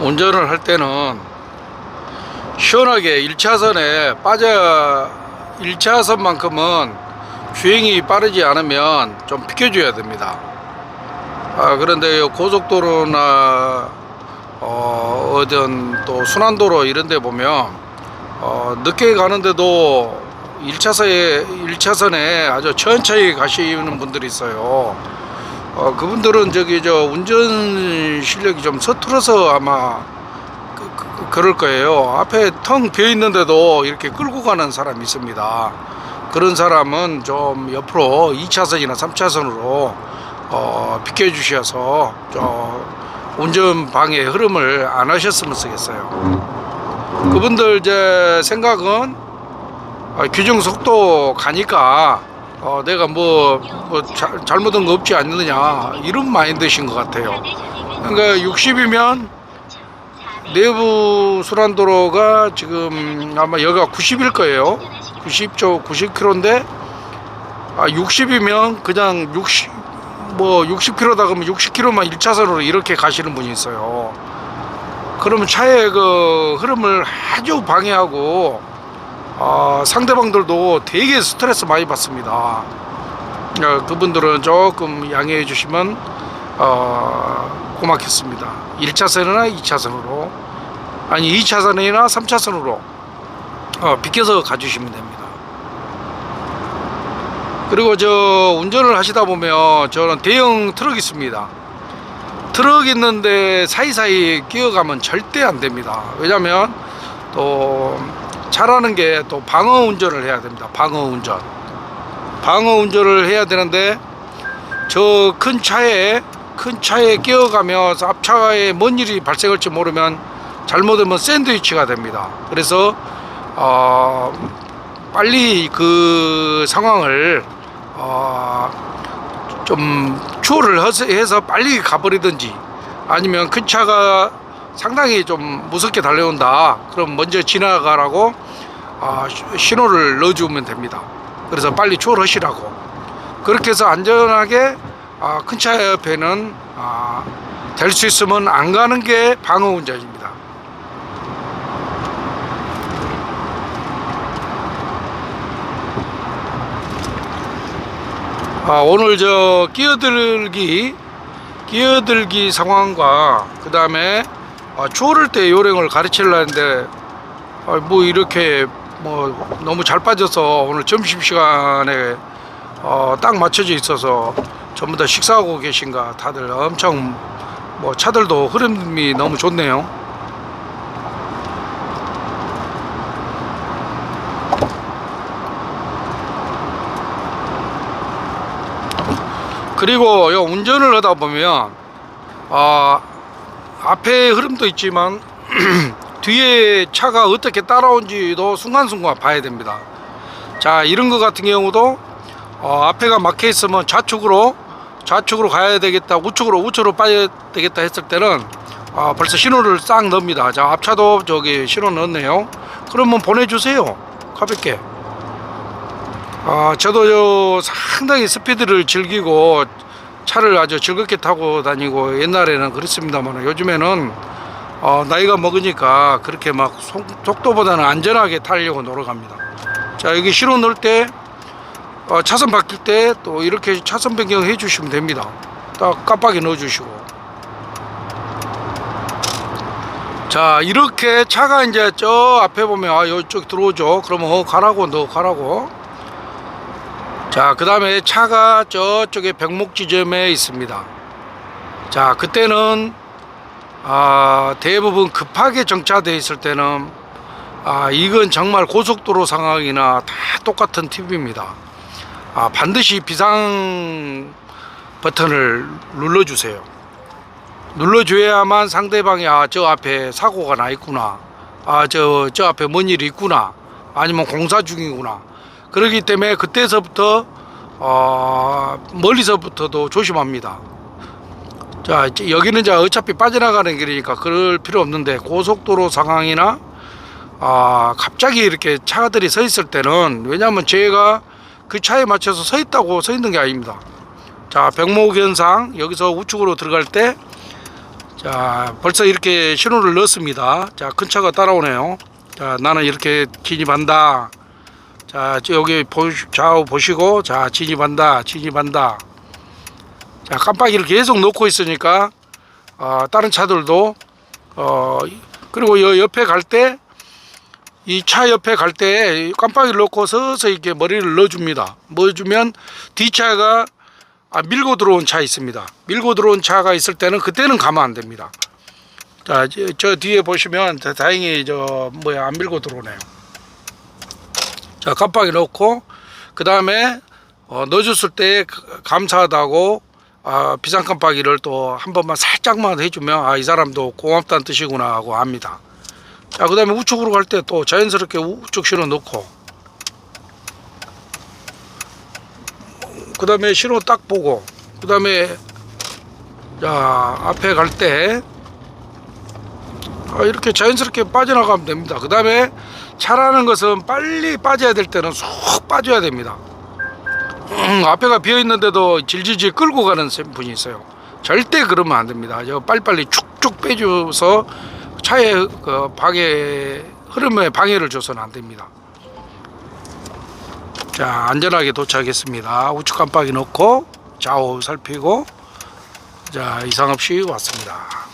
운전을 할 때는 시원하게 1차선에 빠져 1차선만큼은 주행이 빠르지 않으면 좀 비켜줘야 됩니다. 아, 그런데 요 고속도로나 어, 어떤 또 순환도로 이런 데 보면 어, 늦게 가는데도 1차선에 1차선에 아주 천천히 가시는 분들이 있어요. 어, 그분들은 저기 저 운전 실력이 좀 서툴어서 아마 그, 그, 그럴 거예요. 앞에 텅 비어 있는데도 이렇게 끌고 가는 사람이 있습니다. 그런 사람은 좀 옆으로 2차선이나 3차선으로 어, 비켜주셔서 저 운전 방해 흐름을 안 하셨으면 쓰겠어요. 그분들 제 생각은 어, 규정 속도 가니까 어, 내가 뭐, 뭐 자, 잘못한 거 없지 않느냐 이런 마인드신 것 같아요. 그러니까 60이면 내부 순환도로가 지금 아마 여기가 90일 거예요. 90조 90km인데 아 60이면 그냥 60 뭐 60km다 그러면 60km만 1차선으로 이렇게 가시는 분이 있어요. 그러면 차의 그 흐름을 아주 방해하고 어, 상대방들도 되게 스트레스 많이 받습니다. 어, 그분들은 조금 양해해 주시면 어, 고맙겠습니다. 1차선이나 2차선으로 아니 2차선이나 3차선으로 어, 비켜서 가주시면 됩니다. 그리고 저 운전을 하시다 보면 저는 대형 트럭 있습니다. 트럭 있는데 사이사이 끼어가면 절대 안 됩니다. 왜냐면 또 차라는 게 또 방어 운전을 해야 됩니다. 방어 운전. 방어 운전을 해야 되는데 저 큰 차에 큰 차에 끼어가면서 앞차에 뭔 일이 발생할지 모르면 잘못하면 샌드위치가 됩니다. 그래서 어, 빨리 그 상황을 어, 좀 추월을 해서 빨리 가버리든지 아니면 큰 차가 상당히 좀 무섭게 달려온다. 그럼 먼저 지나가라고 아, 시- 신호를 넣어주면 됩니다. 그래서 빨리 추월하시라고. 그렇게 해서 안전하게 아, 큰차 옆에는 아, 될수 있으면 안 가는 게 방어 운전입니다. 아, 오늘 저 끼어들기 끼어들기 상황과 그 다음에 아, 추월할 때 요령을 가르치려 했는데 아, 뭐 이렇게 뭐 너무 잘 빠져서 오늘 점심 시간에 어, 딱 맞춰져 있어서 전부 다 식사하고 계신가 다들 엄청 뭐 차들도 흐름이 너무 좋네요. 그리고 요 운전을 하다 보면 아 앞에 흐름도 있지만 뒤에 차가 어떻게 따라온지도 순간순간 봐야 됩니다. 자 이런 것 같은 경우도 어, 앞에가 막혀 있으면 좌측으로 좌측으로 가야 되겠다 우측으로 우측으로 빠져야 되겠다 했을 때는 아, 벌써 신호를 싹 넣습니다. 자 앞차도 저기 신호 넣었네요. 그러면 보내주세요. 가볍게. 아, 저도 요 상당히 스피드를 즐기고 차를 아주 즐겁게 타고 다니고 옛날에는 그랬습니다만 요즘에는 어, 나이가 먹으니까 그렇게 막 속, 속도보다는 안전하게 타려고 노력합니다. 자, 여기 신호 넣을 때 어, 차선 바뀔 때 또 이렇게 차선 변경 해 주시면 됩니다. 딱 깜빡이 넣어 주시고. 자, 이렇게 차가 이제 저 앞에 보면 아, 이쪽 들어오죠. 그러면 어, 가라고 너 가라고. 자, 그 다음에 차가 저쪽에 백목 지점에 있습니다. 자, 그때는 아, 대부분 급하게 정차되어 있을 때는 아, 이건 정말 고속도로 상황이나 다 똑같은 팁입니다. 아, 반드시 비상 버튼을 눌러주세요. 눌러줘야만 상대방이 아, 저 앞에 사고가 나 있구나. 아, 저, 저 앞에 뭔 일이 있구나. 아니면 공사 중이구나. 그렇기 때문에 그때서부터 어, 멀리서부터도 조심합니다. 자 여기는 이제 어차피 빠져나가는 길이니까 그럴 필요 없는데 고속도로 상황이나 아 갑자기 이렇게 차들이 서 있을 때는 왜냐하면 제가 그 차에 맞춰서 서 있다고 서 있는 게 아닙니다. 자 백목 현상 여기서 우측으로 들어갈 때 자, 벌써 이렇게 신호를 넣었습니다. 자, 큰 차가 따라오네요. 자, 나는 이렇게 진입한다. 자, 저 여기 보, 좌우 보시고, 자, 진입한다, 진입한다. 자, 깜빡이를 계속 놓고 있으니까, 어, 다른 차들도, 어, 그리고 여 옆에 갈 때, 이 차 옆에 갈 때 깜빡이를 놓고 서서 이렇게 머리를 넣어줍니다. 넣어주면 뒷차가 아, 밀고 들어온 차 있습니다. 밀고 들어온 차가 있을 때는 그때는 가면 안 됩니다. 자, 저, 저 뒤에 보시면 다- 다행히 저 뭐야 안 밀고 들어오네요. 자, 깜빡이 넣고 그 다음에 어, 넣어줬을 때 그- 감사하다고 아, 비상 깜빡이를 또 한 번만 살짝만 해주면 아, 이 사람도 고맙다는 뜻이구나 하고 합니다. 자, 그 다음에 우측으로 갈 때 또 자연스럽게 우측 신호 넣고 그 다음에 신호 딱 보고 그 다음에 자 앞에 갈때 아, 이렇게 자연스럽게 빠져나가면 됩니다 그 다음에 차라는 것은 빨리 빠져야 될 때는 쏙 빠져야 됩니다. 음, 앞에가 비어 있는데도 질질질 끌고 가는 분이 있어요. 절대 그러면 안 됩니다. 저 빨리빨리 축축 빼줘서 차의 그 방해 흐름에 방해를 줘서는 안 됩니다. 자 안전하게 도착했습니다. 우측 깜빡이 넣고 좌우 살피고 자 이상 없이 왔습니다